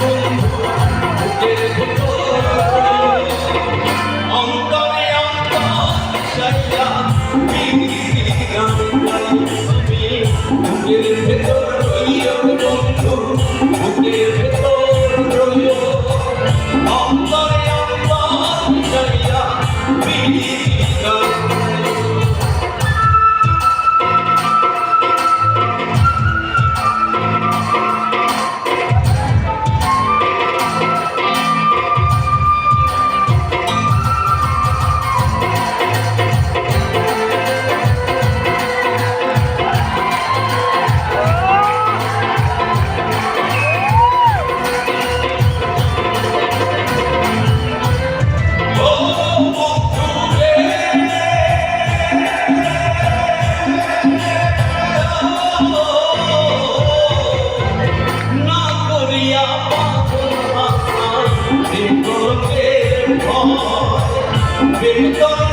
Get it, get it. বেতন